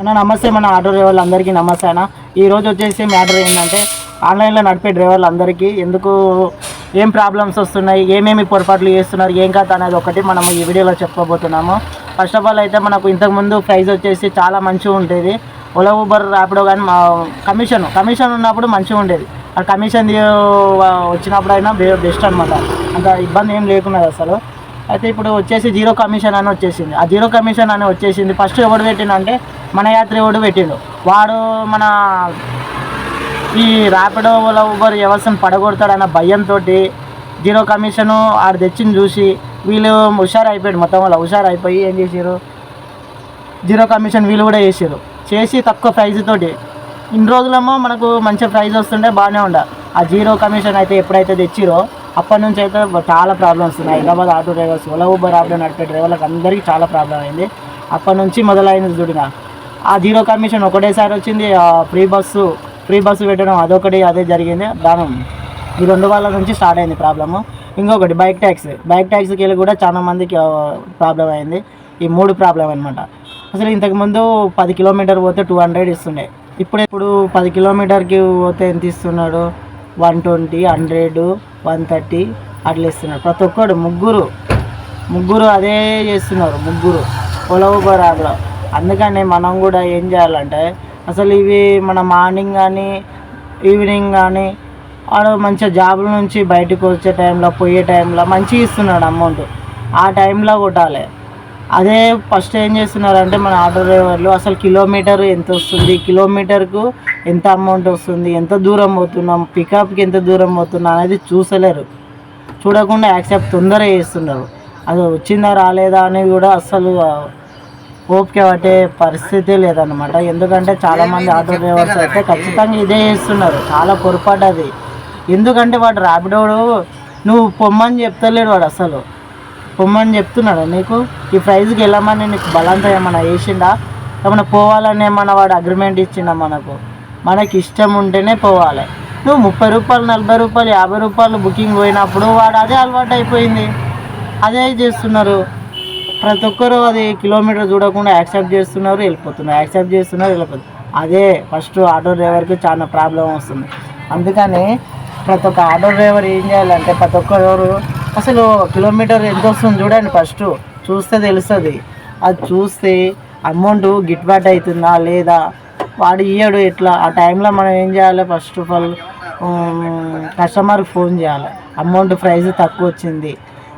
అన్న నమస్తే మన ఆటో డ్రైవర్లు అందరికీ నమస్తే అన్న. ఈ రోజు వచ్చేసి మ్యాటర్ ఏంటంటే ఆన్లైన్లో నడిపే డ్రైవర్లు అందరికీ ఎందుకు ఏం ప్రాబ్లమ్స్ వస్తున్నాయి ఏమేమి పొరపాట్లు చేస్తున్నారు ఏం కథ అనేది ఒకటి మనం ఈ వీడియోలో చెప్పబోతున్నాము. ఫస్ట్ ఆఫ్ ఆల్ అయితే మనకు ఇంతకుముందు ప్రైస్ వచ్చేసి చాలా మంచిగా ఉండేది. ఓలా ఊబర్ ర్యాపిడో కానీ మా కమిషన్ కమిషన్ ఉన్నప్పుడు మంచిగా ఉండేది. ఆ కమిషన్ వచ్చినప్పుడు అయినా బెస్ట్ అనమాట అంత ఇబ్బంది ఏం లేకున్నది అసలు. అయితే ఇప్పుడు వచ్చేసి జీరో కమిషన్ అని వచ్చేసింది. ఆ జీరో కమిషన్ అని వచ్చేసింది. ఫస్ట్ ఎవడు పెట్టినంటే మన యాత్రి కూడా పెట్టిండు. వాడు మన ఈ ర్యాపిడో ఊబర్ వ్యవస్థను పడగొడతాడన్న భయంతో జీరో కమిషను ఆడు తెచ్చింది చూసి వీళ్ళు హుషారు అయిపోయాడు మొత్తం వల్ల హుషారు అయిపోయి ఏం చేసారు జీరో కమిషన్ వీళ్ళు కూడా చేసారు చేసి తక్కువ ప్రైస్ తోటి. ఇన్ని రోజులేమో మనకు మంచి ప్రైజ్ వస్తుంటే బాగానే ఉండ. ఆ జీరో కమిషన్ అయితే ఎప్పుడైతే తెచ్చిరో అప్పటి నుంచి అయితే చాలా ప్రాబ్లమ్స్ ఉన్నాయి Hyderabad auto drivers Ola Uber auto నడిపే డ్రైవర్లకు అందరికీ చాలా ప్రాబ్లం అయింది. అప్పటి నుంచి మొదలైంది చూడిన ఆ జీరో కమిషన్ ఒకటేసారి వచ్చింది ఫ్రీ బస్సు ఫ్రీ బస్సు పెట్టడం అదొకటి అదే జరిగింది దాని. ఈ రెండు వాళ్ళ నుంచి స్టార్ట్ అయింది ప్రాబ్లము ఇంకొకటి బైక్ ట్యాక్స్ బైక్ ట్యాక్స్కి వెళ్ళి కూడా చాలా మందికి ప్రాబ్లం అయింది. ఈ మూడు ప్రాబ్లం అనమాట అసలు ఇంతకుముందు పది కిలోమీటర్ పోతే టూ హండ్రెడ్ ఇస్తుండే. ఇప్పుడు ఇప్పుడు పది కిలోమీటర్కి పోతే ఎంత ఇస్తున్నాడు? One twenty hundred one thirty అట్లా ఇస్తున్నాడు. ప్రతి ఒక్కడు ముగ్గురు ముగ్గురు అదే చేస్తున్నారు ముగ్గురు. పొలవు ఊబర్ అందుకని మనం కూడా ఏం చేయాలంటే అసలు ఇవి మన మార్నింగ్ కానీ ఈవినింగ్ కానీ వాడు మంచిగా జాబుల నుంచి బయటకు వచ్చే టైంలో పోయే టైంలో మంచిగా ఇస్తున్నాడు అమౌంట్. ఆ టైంలో కొట్టాలి. అదే ఫస్ట్ ఏం చేస్తున్నారంటే మన ఆటో డ్రైవర్లు అసలు కిలోమీటర్ ఎంత వస్తుంది కిలోమీటర్కు ఎంత అమౌంట్ వస్తుంది ఎంత దూరం పోతున్నాం పికప్కి ఎంత దూరం పోతున్నాం అనేది చూసలేరు. చూడకుండా యాక్సెప్ట్ తొందరగా చేస్తున్నారు. అది వచ్చిందా రాలేదా అనేది కూడా అస్సలు ఓపిక పట్టే పరిస్థితి లేదనమాట ఎందుకంటే చాలామంది ఆటో డ్రైవర్స్ అయితే ఖచ్చితంగా ఇదే చేస్తున్నారు. చాలా పొరపాటు అది. ఎందుకంటే వాడు ర్యాపిడోడు నువ్వు పొమ్మని చెప్తలేడు వాడు అసలు. పొమ్మని చెప్తున్నాడు నీకు? ఈ ప్రైజ్కి వెళ్ళమని నీకు బలంతా ఏమన్నా వేసిండా ఏమన్నా పోవాలని ఏమన్నా వాడు అగ్రిమెంట్ ఇచ్చిండా మనకు? మనకి ఇష్టం ఉంటేనే పోవాలి. నువ్వు ముప్పై రూపాయలు నలభై రూపాయలు యాభై రూపాయలు బుకింగ్ పోయినప్పుడు వాడు అదే అలవాటు అయిపోయింది అదే చేస్తున్నారు. ప్రతి ఒక్కరు అది కిలోమీటర్ చూడకుండా యాక్సెప్ట్ చేస్తున్నారు వెళ్ళిపోతున్నారు. యాక్సెప్ట్ చేస్తున్నారు వెళ్ళిపోతున్నారు అదే ఫస్ట్ ఆటో డ్రైవర్కి చాలా ప్రాబ్లం వస్తుంది. అందుకని ప్రతి ఒక్క ఆటో డ్రైవర్ ఏం చేయాలంటే ప్రతి ఒక్కరు అసలు కిలోమీటర్ ఎంత వస్తుంది చూడండి ఫస్ట్ చూస్తే తెలుస్తుంది. అది చూస్తే అమౌంట్ గిట్టుబాటు అవుతుందా లేదా? వాడు ఇయ్యాడు ఎట్లా? ఆ టైంలో మనం ఏం చేయాలి ఫస్ట్ ఆఫ్ ఆల్ కస్టమర్కి ఫోన్ చేయాలి. అమౌంట్ ప్రైస్ తక్కువ వచ్చింది.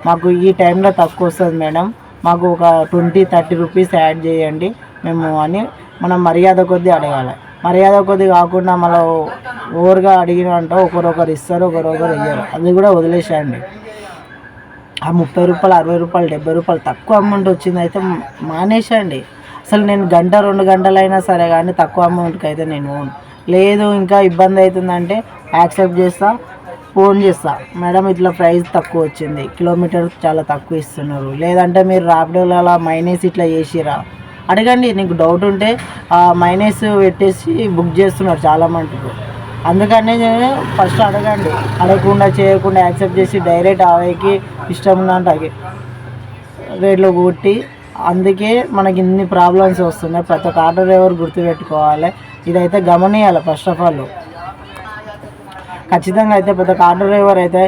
మాకు ఈ టైంలో తక్కువ వస్తుంది మేడం. మాకు ఒక ట్వంటీ థర్టీ రూపీస్ యాడ్ చేయండి మేము అని మనం మర్యాద కొద్దీ అడగాలి. మర్యాద కొద్ది కాకుండా మళ్ళీ ఓవర్గా అడిగినంటే ఒకరొకరు ఇస్తారు ఒకరొకరు ఇయ్యరు. అది కూడా వదిలేసేయండి. ఆ ముప్పై రూపాయలు అరవై రూపాయలు డెబ్బై రూపాయలు తక్కువ అమౌంట్ వచ్చింది అయితే మానేసండి అసలు నేను గంట రెండు గంటలైనా సరే కానీ తక్కువ అమౌంట్కి అయితే నేను లేదు. ఇంకా ఇబ్బంది అవుతుందంటే యాక్సెప్ట్ చేస్తా. ఫోన్ చేస్తా. మేడం ఇట్లా ప్రైస్ తక్కువ వచ్చింది. కిలోమీటర్ చాలా తక్కువ ఇస్తున్నారు. లేదంటే మీరు ర్యాపిడోలో అలా మైనస్ ఇట్లా చేసిరా? అడగండి నీకు డౌట్ ఉంటే ఆ పెట్టేసి బుక్ చేస్తున్నారు చాలా అందుకనే అందుకని ఫస్ట్ అడగండి. అడగకుండా చేయకుండా యాక్సెప్ట్ చేసి డైరెక్ట్ ఆవేకి ఇష్టం ఉన్నట్టు రేట్లో కొట్టి అందుకే మనకి ఇన్ని ప్రాబ్లమ్స్ వస్తున్నాయి. ప్రతి ఒక్క ఆటో డ్రైవర్ గుర్తుపెట్టుకోవాలి. ఇదైతే గమనియాలి ఫస్ట్ ఆఫ్ ఆల్ ఖచ్చితంగా అయితే పెద్ద కార్ డ్రైవర్ అయితే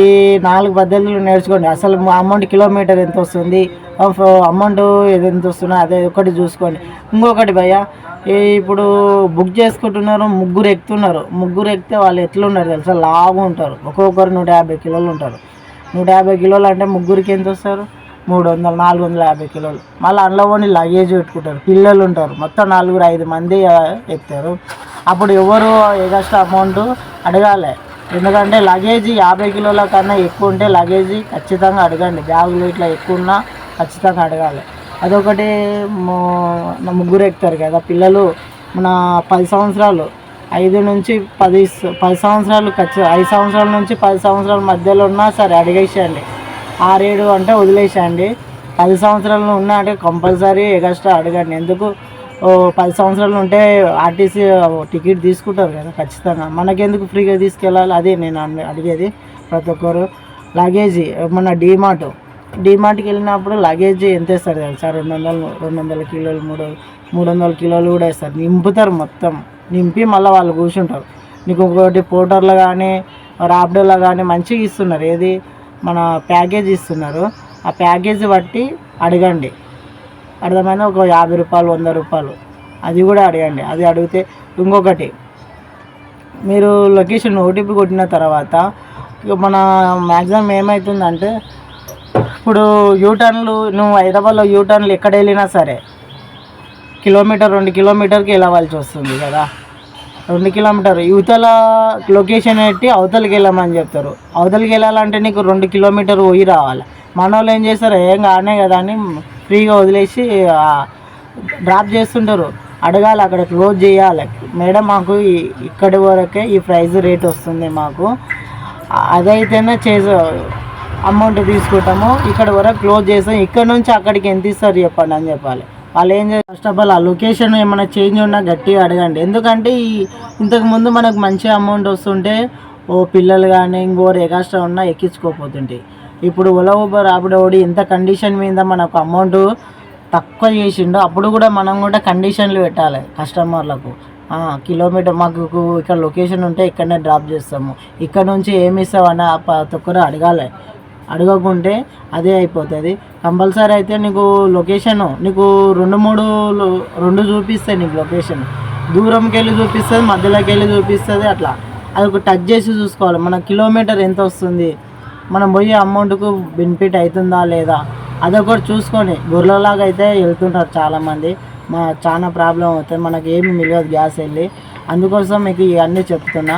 ఈ నాలుగు పద్ధతులు నేర్చుకోండి. అసలు అమౌంట్ కిలోమీటర్ ఎంత వస్తుంది? అమౌంట్ ఎంత వస్తుందో అదే ఒకటి చూసుకోండి. ఇంకొకటి భయ్య ఇప్పుడు బుక్ చేసుకుంటున్నారు ముగ్గురు ఎక్కుతున్నారు. ముగ్గురు ఎక్కితే వాళ్ళు ఎట్లున్నారు తెలుసా? లావు ఉంటారు. ఒక్కొక్కరు నూట యాభై కిలోలు ఉంటారు. నూట యాభై కిలోలు అంటే ముగ్గురికి ఎంత వస్తారు? మూడు వందలు నాలుగు వందల యాభై కిలోలు. మళ్ళీ అందులో కొన్ని లగేజ్ పెట్టుకుంటారు. పిల్లలు ఉంటారు. మొత్తం నలుగురు ఐదు మంది ఎక్కుతారు. అప్పుడు ఎవరు ఎగస్ట్రా అమౌంట్ అడగాలి. ఎందుకంటే లగేజ్ యాభై కిలోల కన్నా ఎక్కువ ఉంటే లగేజ్ ఖచ్చితంగా అడగండి. బ్యాగులు ఇట్లా ఎక్కువ ఉన్నా ఖచ్చితంగా అడగాలి. అదొకటి ముగ్గురు ఎక్కుతారు కదా పిల్లలు. మన పది సంవత్సరాలు. ఐదు నుంచి పది స- పది సంవత్సరాలు ఖచ్చి ఐదు సంవత్సరాల నుంచి పది సంవత్సరాల మధ్యలో ఉన్నా సరే అడిగేసేయండి. ఆరేడు అంటే వదిలేసేయండి. పది సంవత్సరాలు ఉన్నా అంటే కంపల్సరీ ఎగస్ట్రా అడగండి. ఎందుకు? పది సంవత్సరాలు ఉంటే ఆర్టీసీ టికెట్ తీసుకుంటారు కదా ఖచ్చితంగా. మనకెందుకు ఫ్రీగా తీసుకెళ్ళాలి? అదే నేను అడిగేది ప్రతి ఒక్కరు. లగేజీ మన డీమార్ట్ డీమార్ట్కి వెళ్ళినప్పుడు లగేజ్ ఎంత ఇస్తారు తెలుసా? రెండు వందలు రెండు వందల కిలోలు మూడు మూడు వందల కిలోలు కూడా వేస్తారు. నింపుతారు మొత్తం. నింపి మళ్ళీ వాళ్ళు కూర్చుంటారు. నీకు ఒకటి పోటర్లో కానీ రాపిడోలో కానీ మంచిగా ఇస్తున్నారు. ఏది? మన ప్యాకేజ్ ఇస్తున్నారు. ఆ ప్యాకేజ్ బట్టి అడగండి. అర్థమైందా? ఒక యాభై రూపాయలు వంద రూపాయలు. అది కూడా అడగండి. అది అడిగితే ఇంకొకటి. మీరు లొకేషన్ ఓటీపీ కొట్టిన తర్వాత ఇక మన మ్యాక్సిమం ఏమవుతుందంటే ఇప్పుడు యూటర్న్లు నువ్వు హైదరాబాద్లో యూటర్న్లు ఎక్కడ వెళ్ళినా సరే కిలోమీటర్ రెండు కిలోమీటర్కి వెళ్ళవలసి వస్తుంది కదా. రెండు కిలోమీటర్. యువతల లొకేషన్ పెట్టి అవతలకి వెళ్ళమని చెప్తారు. అవతలకి వెళ్ళాలంటే నీకు రెండు కిలోమీటర్ పోయి రావాలి. మన వాళ్ళు ఏం చేస్తారు? ఏం కానే కదా అని ఫ్రీగా వదిలేసి డ్రాప్ చేస్తుంటారు. అడగాలి అక్కడ క్లోజ్ చేయాలి. మేడం మాకు ఇక్కడి వరకే ఈ ప్రైస్ రేట్ వస్తుంది మాకు. అదైతేనే చేసే అమౌంట్ తీసుకుంటాము. ఇక్కడ వరకు క్లోజ్ చేస్తాం. ఇక్కడ నుంచి అక్కడికి ఎంత ఇస్తారు చెప్పండి అని చెప్పాలి. వాళ్ళు ఏం చేస్తారు? ఫస్ట్ ఆఫ్ ఆల్ ఆ లొకేషన్ ఏమైనా చేంజ్ ఉన్నా గట్టిగా అడగండి. ఎందుకంటే ఈ ఇంతకుముందు మనకు మంచి అమౌంట్ వస్తుంటే ఓ పిల్లలు కానీ ఇంకోరు ఎగాస్ట్రా ఉన్నా ఎక్కించుకోపోతుంటాయి ఇప్పుడు ఓలా ఊబర్ ఆపిడోడి ఎంత కండిషన్ మీద మనకు అమౌంట్ తక్కువ చేసిండో అప్పుడు కూడా మనం కూడా కండిషన్లు పెట్టాలి కస్టమర్లకు. కిలోమీటర్ మాకు ఇక్కడ లొకేషన్ ఉంటే ఇక్కడనే డ్రాప్ చేస్తాము. ఇక్కడ నుంచి ఏమి ఇస్తామని ఆ ప్రతి ఒక్కరు అడగాలి. అడగకుంటే అదే అయిపోతుంది. కంపల్సరీ అయితే నీకు లొకేషన్ నీకు రెండు మూడు రెండు చూపిస్తాయి నీకు లొకేషన్ దూరంకి వెళ్ళి చూపిస్తుంది మధ్యలోకి వెళ్ళి చూపిస్తుంది అట్లా. అది ఒక టచ్ చేసి చూసుకోవాలి. మన కిలోమీటర్ ఎంత వస్తుంది? మనం పోయే అమౌంట్కు బెనిఫిట్ అవుతుందా లేదా అదొకటి చూసుకొని గుర్రలాగా అయితే వెళ్తుంటారు చాలామంది. మా చాలా ప్రాబ్లం అవుతుంది. మనకి ఏమి మిగలదు గ్యాస్ వెళ్ళి. అందుకోసం మీకు ఇవన్నీ చెప్తున్నా.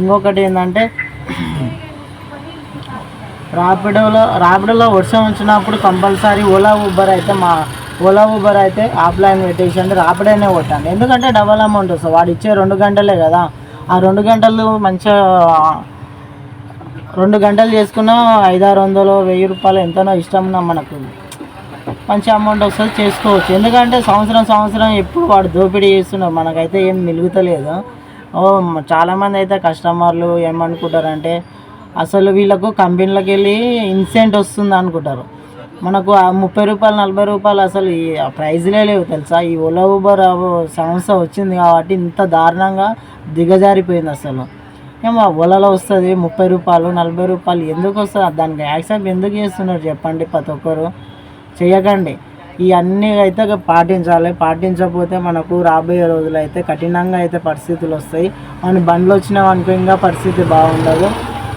ఇంకొకటి ఏంటంటే రాపిడోలో రాపిడోలో వర్షం వచ్చినప్పుడు కంపల్సరీ ఓలా ఊబర్ అయితే మా ఓలా ఊబర్ అయితే ఆఫ్లైన్ పెట్టేసండి రాపిడోనే కొట్టాను ఎందుకంటే డబల్ అమౌంట్ వస్తుంది. వాడు ఇచ్చే రెండు గంటలే కదా. ఆ రెండు గంటలు మంచిగా రెండు గంటలు చేసుకున్నా ఐదారు వందలు వెయ్యి రూపాయలు ఎంతనో ఇష్టం మనకు. మంచి అమౌంట్ వస్తుంది చేసుకోవచ్చు. ఎందుకంటే సంవత్సరం సంవత్సరం ఎప్పుడు వాడు దోపిడీ చేస్తున్నారు మనకైతే ఏం మిలుగుతలేదు. ఓ చాలామంది అయితే కస్టమర్లు ఏమనుకుంటారంటే అసలు వీళ్ళకు కంపెనీలకు వెళ్ళి ఇన్సెంట్ వస్తుంది అనుకుంటారు. మనకు ఆ ముప్పై రూపాయలు నలభై రూపాయలు అసలు ఈ ఆ ప్రైజ్లే లేవు తెలుసా? ఈ ఓలా ఊబర్ సంస్థ వచ్చింది కాబట్టి ఇంత దారుణంగా దిగజారిపోయింది అసలు. ఏమో ఒలలో వస్తుంది ముప్పై రూపాయలు నలభై రూపాయలు ఎందుకు వస్తుంది? దానికి యాక్సెప్ట్ ఎందుకు చేస్తున్నారు చెప్పండి ప్రతి ఒక్కరు. చేయకండి ఇవన్నీ అయితే పాటించాలి. పాటించకపోతే మనకు రాబోయే రోజులు అయితే కఠినంగా అయితే పరిస్థితులు వస్తాయి. మన బండ్లు వచ్చిన అనుకో ఇంకా పరిస్థితి బాగుండదు.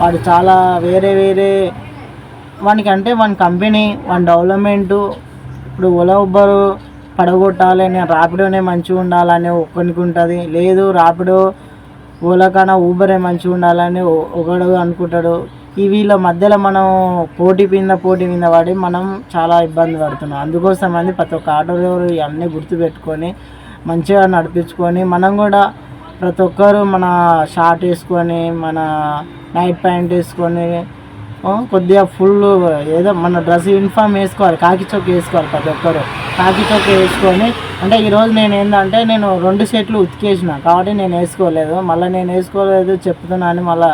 వాడు చాలా వేరే వేరే వానికి అంటే వన్ కంపెనీ వన్ డెవలప్మెంటు ఇప్పుడు ఓలా ఉబ్బరు పడగొట్టాలి నేను రాపిడోనే మంచిగా ఉండాలని ఒకరికి ఉంటుంది. లేదు రాపిడో ఓలా కన్నా ఊబరే మంచిగా ఉండాలని ఒకడు అనుకుంటాడు. ఈ వీళ్ళ మధ్యలో మనం పోటీ పింద పోటీ మీద పడి మనం చాలా ఇబ్బంది పడుతున్నాం. అందుకోసం అని ప్రతి ఒక్క ఆటో డ్రైవర్ ఇవన్నీ గుర్తుపెట్టుకొని మంచిగా నడిపించుకొని మనం కూడా ప్రతి ఒక్కరు మన షార్ట్ వేసుకొని మన నైట్ ప్యాంట్ వేసుకొని కొద్దిగా ఫుల్ ఏదో మన డ్రెస్ యూనిఫామ్ వేసుకోవాలి కాకి చొక్క వేసుకోవాలి ప్రతి ఒక్కరు. కాకి చొక్క వేసుకొని అంటే ఈరోజు నేను ఏంటంటే నేను రెండు సెట్లు ఉతికేసిన కాబట్టి నేను వేసుకోలేదు. మళ్ళీ నేను వేసుకోలేదు చెప్తున్నా అని మళ్ళీ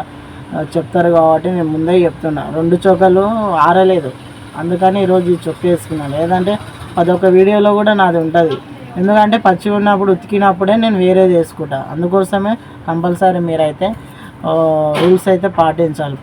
చెప్తారు కాబట్టి నేను ముందే చెప్తున్నా. రెండు చొక్కలు ఆరలేదు. అందుకని ఈరోజు ఈ చొక్క వేసుకున్నాను లేదంటే అదొక వీడియోలో కూడా నాది ఉంటుంది. ఎందుకంటే పచ్చి ఉన్నప్పుడు ఉతికినప్పుడే నేను వేరేది వేసుకుంటా. అందుకోసమే కంపల్సరీ మీరైతే రూల్స్ అయితే పాటించాలి.